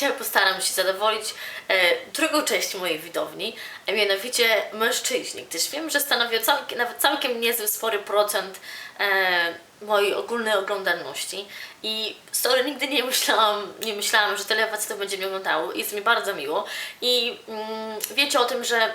dzisiaj postaram się zadowolić e, drugą część mojej widowni, a mianowicie mężczyźni, gdyż wiem, że stanowią całkiem, nawet całkiem niezły, spory procent e, mojej ogólnej oglądalności. I sorry, nigdy nie myślałam, nie myślałam, że tyle facetów będzie mnie oglądało. Jest mi bardzo miło. I mm, wiecie o tym, że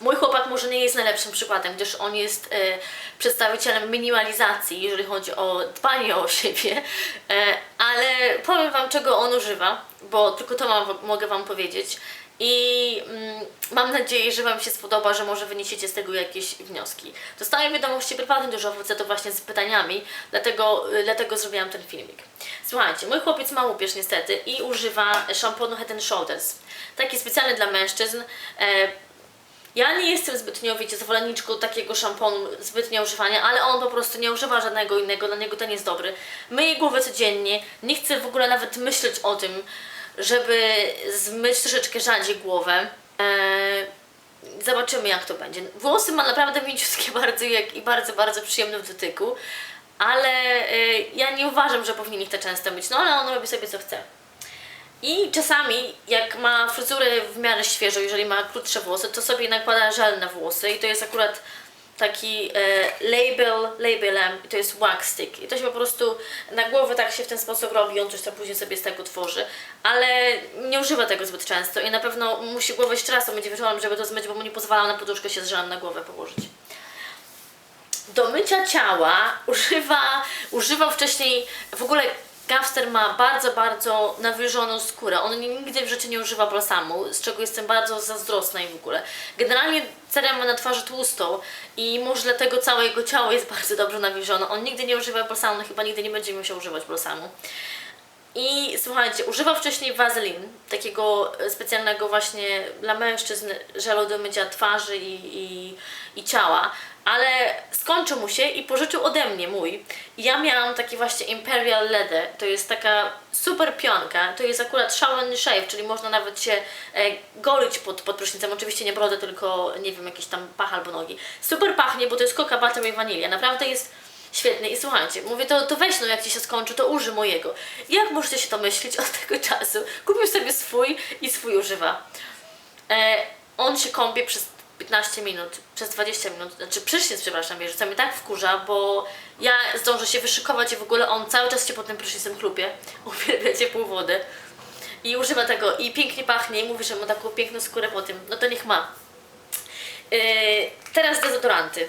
Mój chłopak może nie jest najlepszym przykładem, gdyż on jest e, przedstawicielem minimalizacji, jeżeli chodzi o dbanie o siebie, e, ale powiem Wam, czego on używa, bo tylko to mam, mogę Wam powiedzieć. I mm, mam nadzieję, że Wam się spodoba, że może wyniesiecie z tego jakieś wnioski. Dostałem wiadomości prywatne dużo facetów właśnie z pytaniami, dlatego, y, dlatego zrobiłam ten filmik. Słuchajcie, mój chłopiec ma łupież niestety i używa szamponu Head Shoulders. Taki specjalny dla mężczyzn. E, ja nie jestem zbytnio, wiecie, zwolenniczką takiego szamponu, zbytnio używania, ale on po prostu nie używa żadnego innego, dla niego ten jest dobry. Myję głowę codziennie, nie chcę w ogóle nawet myśleć o tym, żeby zmyć troszeczkę rzadziej głowę. Eee, zobaczymy jak to będzie. Włosy ma naprawdę mięciutkie bardzo jak, i bardzo, bardzo przyjemne w dotyku, ale e, ja nie uważam, że powinien ich tak często myć, no ale on robi sobie co chce. I czasami, jak ma fryzurę w miarę świeżą, jeżeli ma krótsze włosy, to sobie nakłada żel na włosy. I to jest akurat taki e, label, labelem i to jest wax stick. I to się po prostu na głowę tak się w ten sposób robi, on coś tam później sobie z tego tworzy, ale nie używa tego zbyt często i na pewno musi głowę jeszcze raz umyć wieczorem, żeby to zmyć, bo mu nie pozwala na poduszkę się z żelem na głowę położyć. Do mycia ciała używa, używał wcześniej w ogóle Gafster ma bardzo, bardzo nawilżoną skórę. On nigdy w życiu nie używa balsamu, z czego jestem bardzo zazdrosna i w ogóle. Generalnie seria ma na twarzy tłustą i może dlatego całe jego ciało jest bardzo dobrze nawilżone. On nigdy nie używa balsamu, no chyba nigdy nie będzie musiał używać balsamu. I słuchajcie, używał wcześniej Vaseline, takiego e, specjalnego właśnie dla mężczyzn żelu do mycia twarzy i, i, i ciała, ale skończył mu się i pożyczył ode mnie mój. Ja miałam taki właśnie Imperial Leather, to jest taka super pionka, to jest akurat shower shave, czyli można nawet się e, golić pod, pod prysznicem, oczywiście nie brodę, tylko nie wiem, jakiś tam pach albo nogi. Super pachnie, bo to jest coca butter i wanilia, naprawdę jest Świetny. I słuchajcie, mówię, to, to weź no, jak Ci się skończy, to uży mojego. Jak możecie się to myśleć od tego czasu? Kupił sobie swój i swój używa. E, on się kąpie przez 15 minut, przez 20 minut, znaczy prysznic, przepraszam, bierze, co mnie tak wkurza, bo ja zdążę się wyszykować i w ogóle on cały czas się pod tym prysznicem chlupie, uwielbia ciepłą wodę i używa tego i pięknie pachnie i mówi, że ma taką piękną skórę po tym, no to niech ma. E, teraz dezodoranty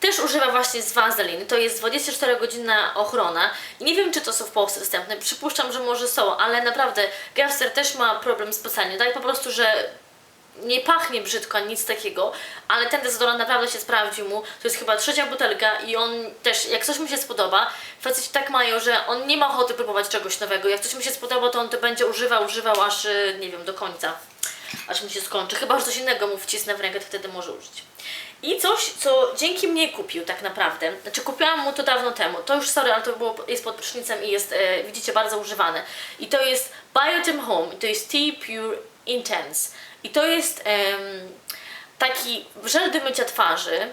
też używa właśnie z Vaseline. To jest 24-godzinna ochrona. Nie wiem, czy to są w Polsce dostępne. Przypuszczam, że może są, ale naprawdę Gafster też ma problem z pasaniem. Tak po prostu, że nie pachnie brzydko, nic takiego, ale ten dezodorant naprawdę się sprawdził mu. To jest chyba trzecia butelka i on też, jak coś mu się spodoba, faceci tak mają, że on nie ma ochoty próbować czegoś nowego. Jak coś mu się spodoba, to on to będzie używał, używał aż, nie wiem, do końca. Aż mu się skończy. Chyba, że coś innego mu wcisnę w rękę, to wtedy może użyć. I coś, co dzięki mnie kupił tak naprawdę. Znaczy kupiłam mu to dawno temu. To już sorry, ale to było, jest pod prysznicem i jest, e, widzicie, bardzo używane. I to jest Biotem Home. To jest Tea Pure Intense. I to jest taki żel do mycia twarzy.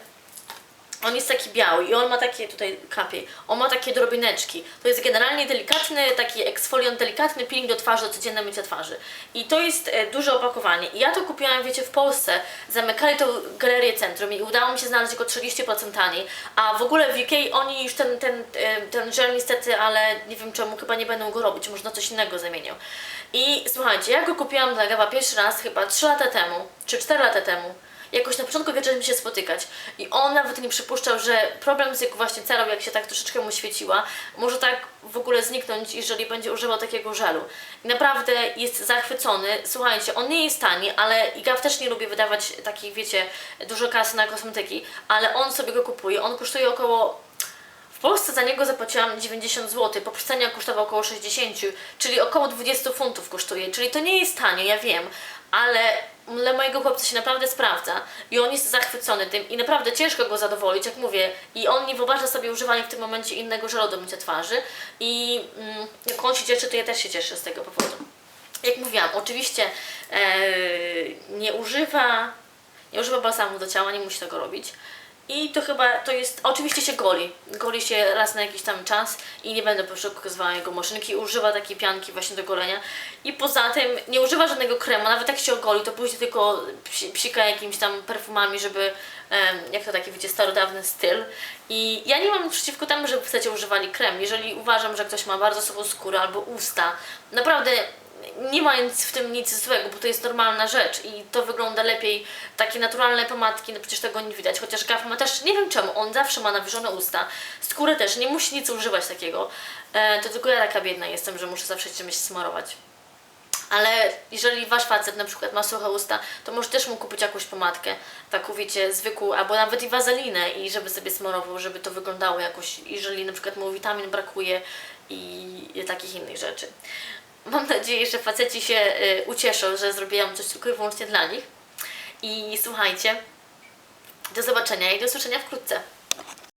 On jest taki biały i on ma takie, tutaj kapie, on ma takie drobineczki. To jest generalnie delikatny, taki eksfoliant, delikatny peeling do twarzy, do codzienne mycia twarzy. I to jest e, duże opakowanie. I ja to kupiłam, wiecie, w Polsce. Zamykali tą galerię centrum i udało mi się znaleźć tylko 30% taniej. A w ogóle w UK oni już ten, ten, e, ten żel niestety, ale nie wiem czemu, chyba nie będą go robić, może na coś innego zamienią. I słuchajcie, ja go kupiłam dla pierwszy raz chyba 3 lata temu, czy 4 lata temu jakoś na początku zaczęliśmy się spotykać i on nawet nie przypuszczał, że problem z jego właśnie cerą, jak się tak troszeczkę mu świeciła, może tak w ogóle zniknąć, jeżeli będzie używał takiego żelu. I naprawdę jest zachwycony. Słuchajcie, on nie jest tani, ale i Gav też nie lubi wydawać takich, wiecie, dużo kasy na kosmetyki, ale on sobie go kupuje. On kosztuje około w Polsce za niego zapłaciłam 90 zł, po przecenie kosztował około 60, czyli około 20 funtów kosztuje, czyli to nie jest tanio, ja wiem, ale dla mojego chłopca się naprawdę sprawdza i on jest zachwycony tym i naprawdę ciężko go zadowolić, jak mówię, i on nie wyobraża sobie używania w tym momencie innego żelu do mycia twarzy i mm, jak on się cieszy, to ja też się cieszę z tego powodu. Jak mówiłam, oczywiście e, nie używa nie używa balsamu do ciała, nie musi tego robić. I to chyba to jest. Oczywiście się goli. Goli się raz na jakiś tam czas i nie będę pokazywała jego maszynki. Używa takiej pianki właśnie do golenia. I poza tym nie używa żadnego kremu. Nawet jak się ogoli, to później tylko psi- psika jakimiś tam perfumami, żeby. jak to taki, wiecie, starodawny styl. I ja nie mam przeciwko temu, żeby chcecie używali krem. Jeżeli uważam, że ktoś ma bardzo sobą skórę albo usta, naprawdę nie ma nic w tym nic złego, bo to jest normalna rzecz i to wygląda lepiej. Takie naturalne pomadki, no przecież tego nie widać. Chociaż Gaf ma też, nie wiem czemu, on zawsze ma nawyżone usta. Skórę też, nie musi nic używać takiego. E, to tylko ja taka biedna jestem, że muszę zawsze czymś smarować. Ale jeżeli wasz facet na przykład ma suche usta, to może też mu kupić jakąś pomadkę, taką wiecie, zwykłą, albo nawet i wazelinę i żeby sobie smarował, żeby to wyglądało jakoś, jeżeli na przykład mu witamin brakuje i, i takich innych rzeczy. Mam nadzieję, że faceci się y, ucieszą, że zrobiłam coś tylko i wyłącznie dla nich. I słuchajcie, do zobaczenia i do usłyszenia wkrótce.